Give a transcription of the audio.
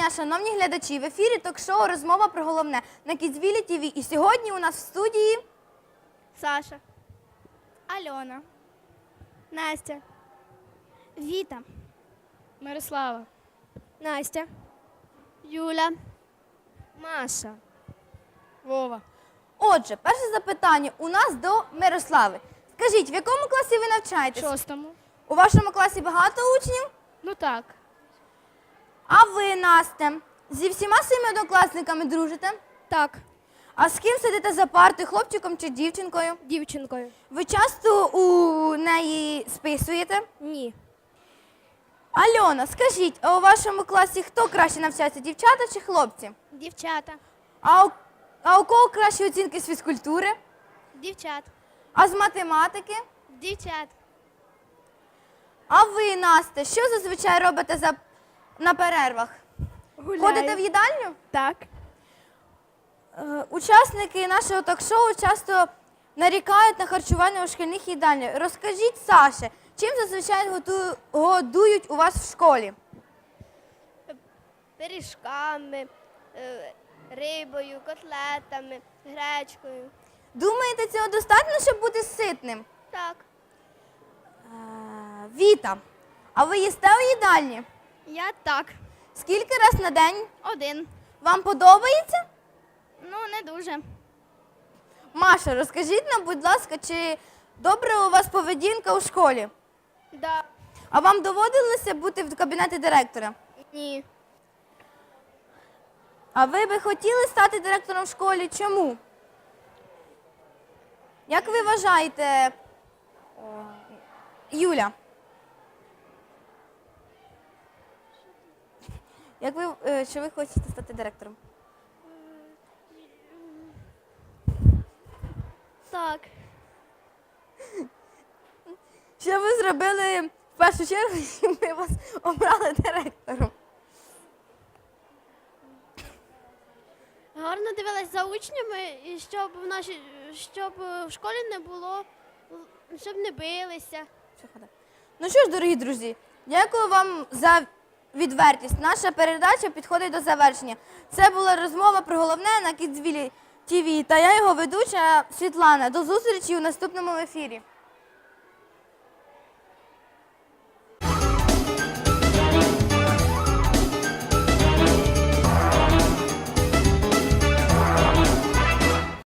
дня, шановні глядачі. В ефірі ток-шоу Розмова про головне на Кідзвілі ТВ. І сьогодні у нас в студії Саша, Альона, Настя, Віта, Мирослава. Настя, Юля, Маша. Вова. Отже, перше запитання у нас до Мирослави. Скажіть, в якому класі ви навчаєтесь? Шостому. У вашому класі багато учнів? Ну так. А ви, Настя, зі всіма своїми однокласниками дружите? Так, А з ким сидите за партою, хлопчиком чи дівчинкою? дівчинкою. Ви часто у неї списуєте? Ні. Альона, скажіть, а у вашому класі хто краще навчається, дівчата чи хлопці? Дівчата, А у, а у кого кращі оцінки з фізкультури? дівчат, А з математики? дівчат. А ви, Настя, що зазвичай робите за, на перервах? Гуляю. Ходите в їдальню? Так. Е, Учасники нашого ток-шоу часто нарікають на харчування у шкільних їдальнях. Розкажіть, Саше, чим зазвичай готу- годують у вас в школі? Пиріжками, е, рибою, котлетами, гречкою. Думаєте, цього достатньо, щоб бути ситним? Так. Е, Віта, а ви їсте у їдальні? Я так. Скільки раз на день? Один. Вам подобається? Ну, не дуже. Маша, розкажіть нам, будь ласка, чи добра у вас поведінка у школі? Да. А вам доводилося бути в кабінеті директора? Ні. А ви би хотіли стати директором в школі? Чому? Як ви вважаєте, Юля? Як ви, е, що ви хочете стати директором? Так. Що ви зробили в першу чергу, щоб ми вас обрали директором? Гарно дивилась за учнями, і щоб в нашій, щоб в школі не було, щоб не билися. Що хода? Ну що ж, дорогі друзі, дякую вам за відвертість. Наша передача підходить до завершення. Це була розмова про головне на Кідзвілі ТВ та я його ведуча Світлана. До зустрічі у наступному ефірі.